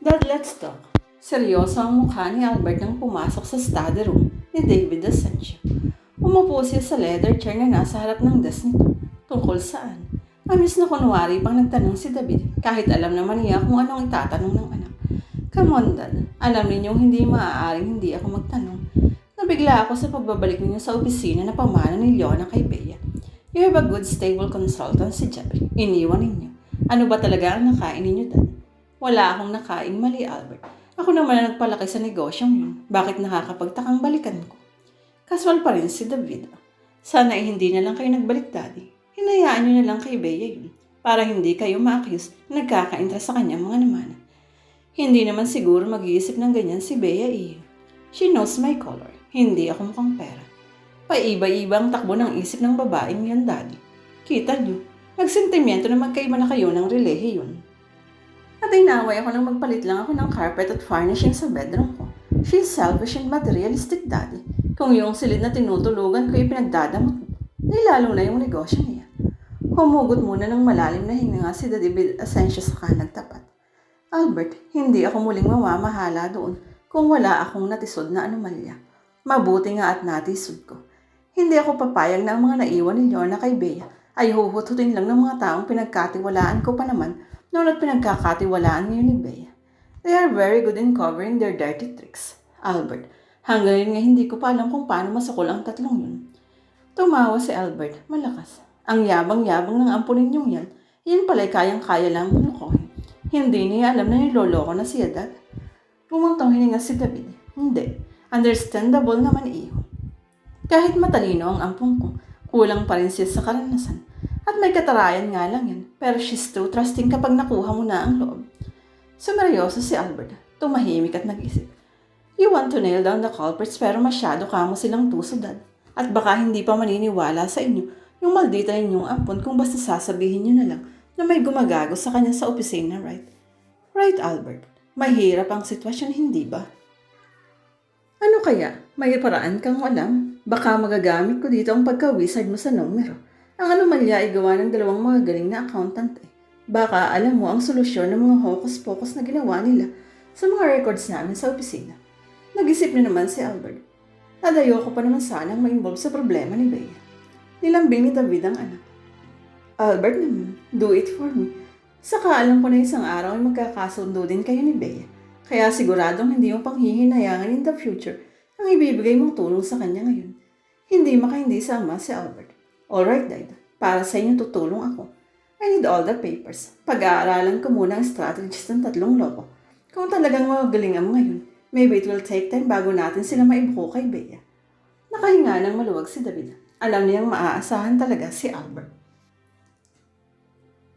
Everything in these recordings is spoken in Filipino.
Dad, let's talk. Seryoso ang mukha ni Albert nang pumasok sa study room ni David Asensio. Umupo siya sa leather chair na nasa harap ng desk nito. Tungkol saan? Amis na kunwari pang nagtanong si David kahit alam naman niya kung anong itatanong ng anak. Come on, Dad. Alam ninyong hindi maaaring hindi ako magtanong. Nabigla ako sa pagbabalik ninyo sa opisina na pamana ni Leona kay Bea. You have a good stable consultant si Jeffrey. Iniwan ninyo. Ano ba talaga ang nakain ninyo, Dad? Wala akong nakain mali, Albert. Ako naman ang nagpalaki sa negosyong yun. Bakit nakakapagtakang balikan ko? Kaswal pa rin si David. Sana ay hindi na lang kayo nagbalik, Daddy. Hinayaan nyo na lang kay Bea yun. Para hindi kayo ma-accuse na nagkaka-interest sa kanya mga namana. Hindi naman siguro mag-iisip ng ganyan si Bea eh. She knows my color. Hindi ako mukhang pera. Paiba-iba ang takbo ng isip ng babaeng yan, Daddy. Kita nyo, nagsentimiento na magkaiba na kayo ng relihiyon. At inaway ako nang magpalit lang ako ng carpet at furnishing sa bedroom ko. She's selfish and materialistic, Daddy. Kung yung silid na tinutulugan ko yung pinagdadamot mo, nilalo na yung negosyo niya. Humugot muna ng malalim na hininga si David Asensio sa kanag tapat. Albert, hindi ako muling mamamahala doon kung wala akong natisod na anomalya. Mabuti nga at natisod ko. Hindi ako papayag na ang mga naiwan ni Lorna kay Bea ay huhututin lang ng mga taong pinagkatiwalaan ko pa naman noon at pinagkakatiwalaan ngayon ni Bea. They are very good in covering their dirty tricks. Albert, hanggang ngayon nga hindi ko pa alam kung paano masukol ang tatlong yun. Tumawa si Albert, malakas. Ang yabang-yabang ng ampo ninyong yan, yan pala'y kayang-kaya lang lukohin. Hindi niya alam na niloloko na siya, Dad. Pumuntong hininga si David. Hindi. Understandable naman iyo. Kahit matalino ang ampong ko, kulang pa rin siya sa karanasan. At may katarayan nga lang yan, pero she's too trusting kapag nakuha mo na ang loob. Sumeryoso si Albert, tumahimik at nag-isip. You want to nail down the culprits pero masyado kamo silang tuso, Dad. At baka hindi pa maniniwala sa inyo yung maldita ninyong ampon kung basta sasabihin nyo na lang na may gumagago sa kanya sa opisina, right? Right, Albert. Mahirap ang sitwasyon, hindi ba? Ano kaya? May paraan kang alam? Baka magagamit ko dito ang pagka-wizard mo sa numero. Ang anomalya ay gawa ng dalawang mga galing na accountant eh. Baka alam mo ang solusyon ng mga hocus-pocus na ginawa nila sa mga records namin sa opisina. Nag-isip na naman si Albert. Nadayo ko pa naman sanang ma-involve sa problema ni Bea. Nilambing ni David ang anak. Albert naman, do it for me. Saka alam ko na isang araw ay magkakasundo din kayo ni Bea. Kaya siguradong hindi mo pang hihinayangan in the future ang ibibigay mong tulong sa kanya ngayon. Hindi makahindi sama si Albert. Alright, Dad. Para sa inyo tutulong ako. I need all the papers. Pag-aaralan ko muna ang strategies ng tatlong loko. Kung talagang magalingan mo ngayon, maybe it will take time bago natin sila maibuko kay Bea. Nakahinga ng maluwag si David. Alam niyang maaasahan talaga si Albert.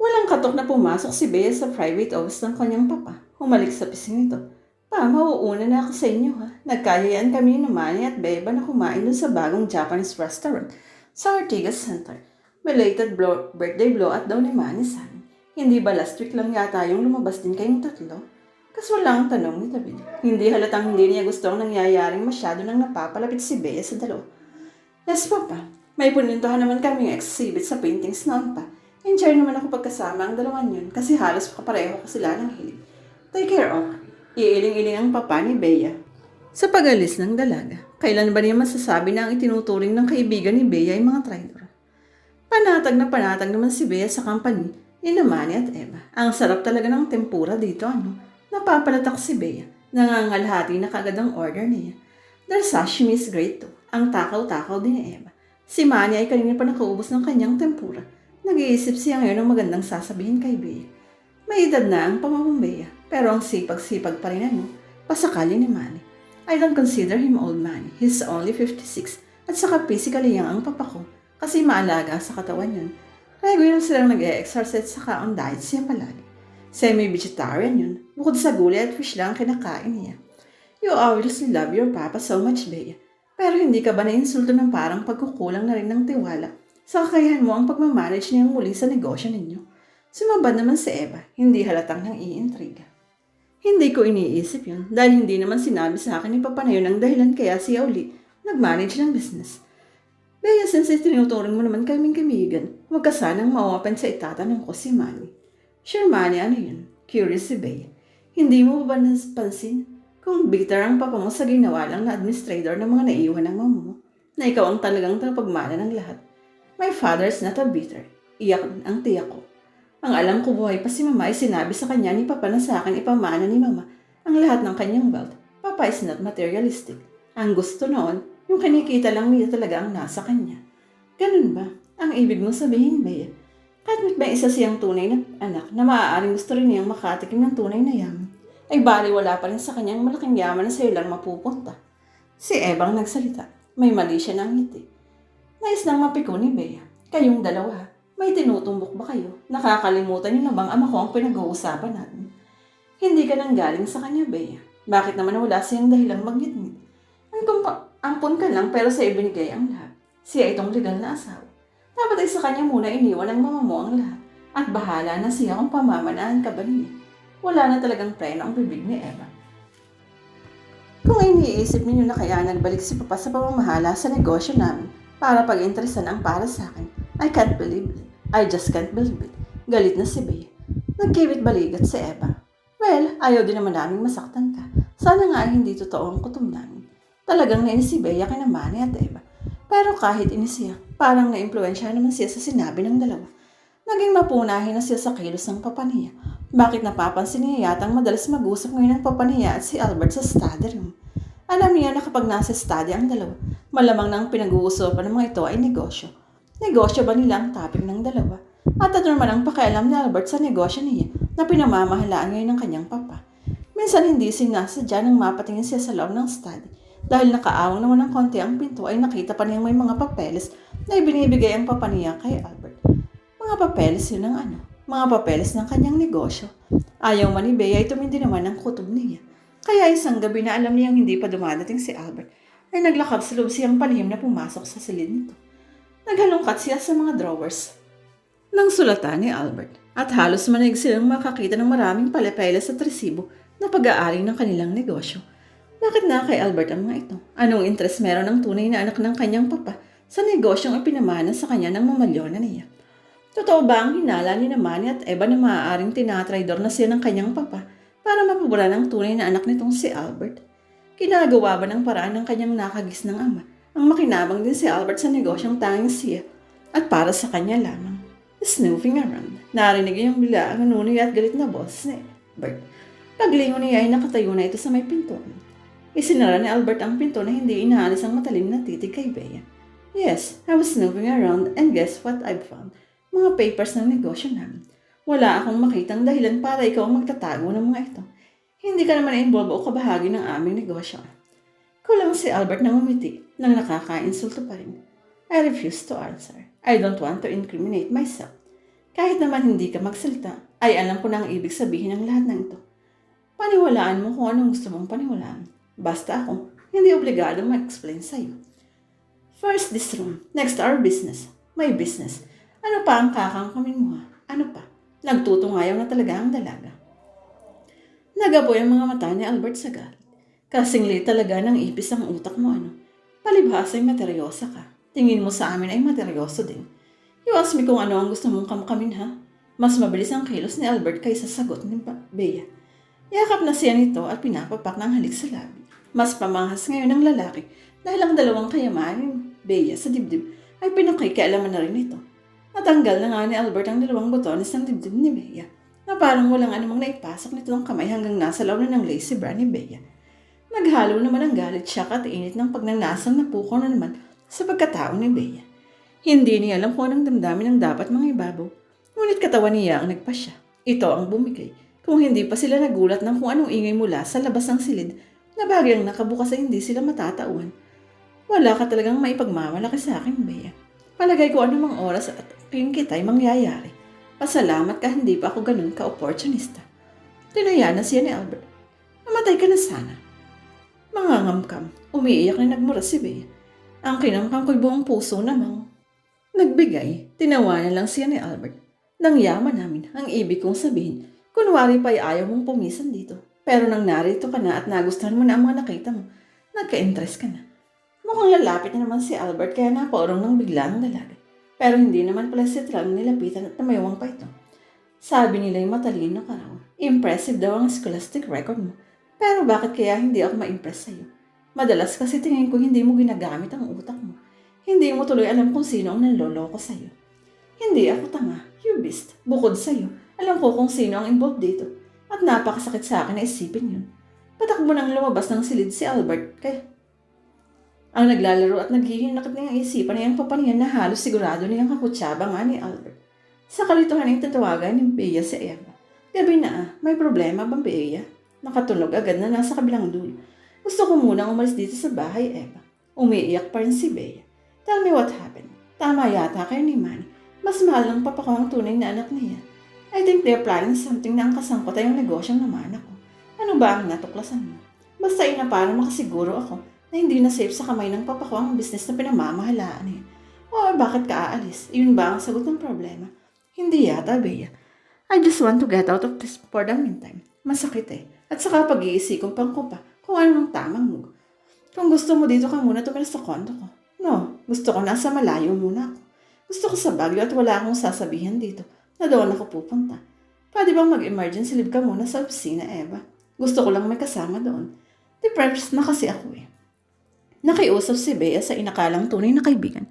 Walang katok na pumasok si Bea sa private office ng kanyang papa. Humalik sa pising nito. Pa, mauuna na ako sa inyo ha. Nagkayayaan kami ni Manny at Beba na kumain dun sa bagong Japanese restaurant sa Ortigas Center. Belated blow, birthday blowout daw ni Manny sa amin. Hindi ba last week lang yata yung lumabas din kayong tatlo? Kaswal lang ang tanong ni David. Hindi halatang hindi niya gusto ang nangyayaring masyado nang napapalapit si Bea sa dalawa. Yes, Papa. May punintuhan naman kaming exhibit sa paintings noon pa. Enjoy naman ako pagkasama ang dalawan yun kasi halos kapareho ko sila ng hilig. Take care of. Iiling-iling ang papa ni Bea. Sa pag-alis ng dalaga, kailan ba niya masasabi na ang itinuturing ng kaibigan ni Bea ay mga traidor? Panatag na panatag naman si Bea sa company ni Namani at Eva. Ang sarap talaga ng tempura dito, ano? Napapalatak si Bea. Nangangalhati na kagad ang order niya. Their sashimi is great too. Ang takaw-takaw din ni Eva. Si Manny ay kanina pa nakaubos ng kanyang tempura. Nag-iisip siya ngayon ng magandang sasabihin kay Bea. May edad na ang pamamambea, pero ang sipag-sipag pa rin ano, pasakali ni Manny. I don't consider him old man. He's only 56 at saka physically young ang papa ko kasi maalaga sa katawan yun. Regular silang nag-e-exercise saka on diet siya palagi. Semi-vegetarian yun. Bukod sa gulay at fish lang ang kinakain niya. You obviously love your papa so much, Bea. Pero hindi ka ba na-insulto ng parang pagkukulang na rin ng tiwala sa kakayahan mo ang pagmamanage niyang muli sa negosyo ninyo? Sumabad naman si Eva, hindi halatang nang iintriga. Hindi ko iniisip yun dahil hindi naman sinabi sa akin ni Papa na yun ang dahilan kaya siya uli nag-manage ng business. Bea, since tinuturing mo naman kaming kamigan, huwag ka sanang ma-open sa itatanong ko si Manny. Sure, Manny, ano yun? Curious si Bea. Hindi mo ba napansin? Kung bitter ang papa mo sa ginawa lang na administrator ng mga naiwan ng mama mo, na ikaw ang talagang tagapagmana ng lahat. My father's not a bitter. Iyak ang tiyak ko. Ang alam ko buhay pa si mama ay sinabi sa kanya ni papa na sa akin ipamana ni mama ang lahat ng kanyang wealth. Papa is not materialistic. Ang gusto noon, yung kinikita lang niya talaga ang nasa kanya. Ganun ba? Ang ibig mong sabihin, Bea? Kahit may isa siyang tunay na anak na maaaring gusto rin niyang makatikim ng tunay na yaman, ay bali wala pa rin sa kanyang malaking yaman na sa'yo lang mapupunta. Si Ebang nagsalita. May mali siya ng ngiti. Nais nang mapiko ni Bea. Kayong dalawa, may tinutumbok ba kayo? Nakakalimutan niyo na bang ama ko ang pinag-uusapan natin? Hindi ka nang galing sa kanya, Bea. Bakit naman wala siyang dahilang magngit-ngit? Ang ampon ka lang pero sa ibinigay ang lahat. Siya itong legal na asawa. Dapat ay sa kanya muna iniwan ng mama mo ang lahat. At bahala na siya kung pamamanaan ka ba niya. Wala na talagang preno ang bibig ni Eva. Kung iniisip ninyo na kaya nagbalik si Papa sa pamamahala sa negosyo namin para pag-interesan ang para sa akin, I can't believe it. I just can't believe it. Galit na si Bea. Nagkibit baligat si Eva. Well, ayaw din naman namin masaktan ka. Sana nga hindi totoo ang kutom namin. Talagang nainis si Bea kay Manny at Eva. Pero kahit inis siya, parang naimpluensya naman siya sa sinabi ng dalawa. Naging mapunahin na siya sa kilos ng papa niya. Bakit napapansin niya yatang madalas mag-usap ngayon ng papa niya at si Albert sa study room? Alam niya na kapag nasa study ang dalawa, malamang nang pinag-uusapan ng mga ito ay negosyo. Negosyo ba nila ang topic ng dalawa? At ano naman ang pakialam ni Albert sa negosyo niya na pinamamahalaan ngayon ng kanyang papa? Minsan hindi sinasadya nang mapatingin siya sa loob ng study. Dahil nakaawang naman ng konti ang pinto ay nakita pa niyang may mga papeles na ibinibigay ang papa niya kay Albert. Mga papeles yun ng ano? Mga papeles ng kanyang negosyo. Ayaw man ni Bea ay tumindi naman ang kutob niya. Kaya isang gabi na alam niyang hindi pa dumadating si Albert, ay naglakab sa loob siyang palihim na pumasok sa silid nito. Naghalongkat siya sa mga drawers ng sulatan ni Albert at halos manig silang makakita ng maraming palapeles at resibo na pag-aari ng kanilang negosyo. Bakit na kay Albert ang mga ito? Anong interest meron ng tunay na anak ng kanyang papa sa negosyong ipinamana sa kanya ng mamalyona niya? Totoo ba ang hinala ni Manny at Eva na maaaring tinatraidor na siya ng kanyang papa para mapabura ng tunay na anak nitong si Albert? Kinagawa ba ng paraan ng kanyang nakagis ng ama ang makinabang din si Albert sa negosyong tanging siya at para sa kanya lamang? Snooping around. Narinig yung bila ang nunoy at galit na boss ni Albert. Paglingon niya ay nakatayo na ito sa may pinto. Isinara ni Albert ang pinto na hindi inaalis ang matalim na titig kay Bea. Yes, I was snooping around and guess what I found? Mga papers ng negosyo namin. Wala akong makitang dahilan para ikaw ang magtatago ng mga ito. Hindi ka naman involved o kabahagi ng aming negosyo. Kulang si Albert na umiti nang nakaka-insulto pa rin. I refuse to answer. I don't want to incriminate myself. Kahit naman hindi ka magsalita, ay alam ko na ang ibig sabihin ng lahat ng ito. Paniwalaan mo kung anong gusto mong paniwalaan. Basta ako, hindi obligado mag-explain sa'yo. First this room, next our business. My business. Ano pa ang kakangkamin mo ha? Ano pa? Nagtutungayaw na talaga ang dalaga. Nagapoy ang mga mata ni Albert sa galit. Kasingli talaga ng ipis ang utak mo ano. Palibhasa ay materyosa ka. Tingin mo sa amin ay materyoso din. Ask me kung ano ang gusto mong kamkamin ha? Mas mabilis ang kilos ni Albert kaysa sagot ni Bea. Yakap na siya nito at pinapapak ng halik sa labi. Mas pamahas ngayon ng lalaki dahil ang dalawang kayamanin, Bea sa dibdib, ay pinakikialaman na rin ito. Natanggal na nga ni Albert ang dalawang botones ng dibdib ni Bea na parang walang anumang naipasok nito ng kamay hanggang nasa loob na ng lacy bra ni Bea. Naghalo naman ang galit siya at init ng pagnanasang na puko na naman sa pagkatao ni Bea. Hindi niya alam kung anong damdamin ang dapat mga ibabaw. Ngunit katawan niya ang nagpasya. Ito ang bumigay. Kung hindi pa sila nagulat ng kung anong ingay mula sa labas ng silid na bagyang nakabukas ay hindi sila matatauhan. Wala ka talagang maipagmamalaki sa akin, Bea. Palagay ko anumang oras at king kita'y mangyayari. Pasalamat ka hindi pa ako ganun ka-opportunista. Tinaya na siya ni Albert. Mamatay ka na sana. Mangangamkam, umiiyak na nagmura si Bea. Ang kinamkam ko'y buong puso namang. Nagbigay, tinawanan lang siya ni Albert. Nang yaman namin, ang ibig kong sabihin, kunwari pa'y ayaw mong pumisan dito. Pero nang narito ka na at nagustuhan mo na ang mga nakita mo, nagka-interest ka na. Mukhang lalapit na naman si Albert kaya napaurong ng bigla ang dalaga. Pero hindi naman pala si Tram nilapitan at namayawang pa ito. Sabi nila yung matalino ka raw. Impressive daw ang scholastic record mo. Pero bakit kaya hindi ako ma-impress sa'yo? Madalas kasi tingin ko hindi mo ginagamit ang utak mo. Hindi mo tuloy alam kung sino ang nanloloko sa'yo. Hindi ako tanga. You beast. Bukod sa'yo, alam ko kung sino ang involved dito. At napakasakit sa akin na isipin yun. Patakbo nang lumabas ng silid si Albert kay ang naglalaro at naghihinakit na yung isipan ay ang papaniyan na halos sigurado niyang kakutsaba nga ni Albert. Sa kalituhan ay tatawagan ni Bea si Eva. Gabi na ah, may problema bang Bea? Nakatunog agad na nasa kabilang dulo. Gusto ko munang umalis dito sa bahay, Eva. Umiiyak pa rin si Bea. Tell me what happened. Tama yata kayo ni Manny. Mas mahal ng papa ko ang tunay na anak niya. I think they're planning something na ang kasangkot ay yung negosyong naman ako. Ano ba ang natuklasan mo? Basta ina para makasiguro ako na hindi na safe sa kamay ng papa ko ang business na pinamamahalaan niya. O bakit ka aalis? Yun ba ang sagot ng problema? Hindi yata, Bea. I just want to get out of this for the meantime. Masakit eh. At saka pag-iisikong pang ko pa kung ano ang tamang move. Kung gusto mo dito ka muna tumalas sa kondo ko. No, gusto ko nasa malayo muna ako. Gusto ko sa Baguio at wala akong sasabihin dito na doon ako pupunta. Pwede bang mag-emergency leave ka muna sa opisina, Eva? Gusto ko lang may kasama doon. Depressed na kasi ako eh. Nakiusap si Bea sa inakalang tunay na kaibigan.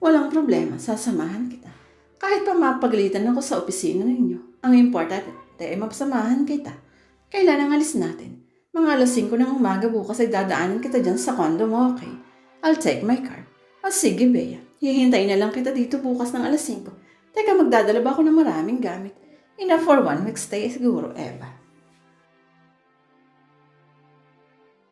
Walang problema, sasamahan kita. Kahit pa mapagalitan ako sa opisina ninyo, ang importante ay mapasamahan kita. Kailan ang alis natin? Mga alas 5 ng umaga bukas ay dadaanan kita dyan sa condo mo, okay? I'll take my car. O sige, Bea. Hihintayin na lang kita dito bukas ng alas 5. Teka, magdadala ba ako ng maraming gamit? Enough for one week stay siguro, Eva.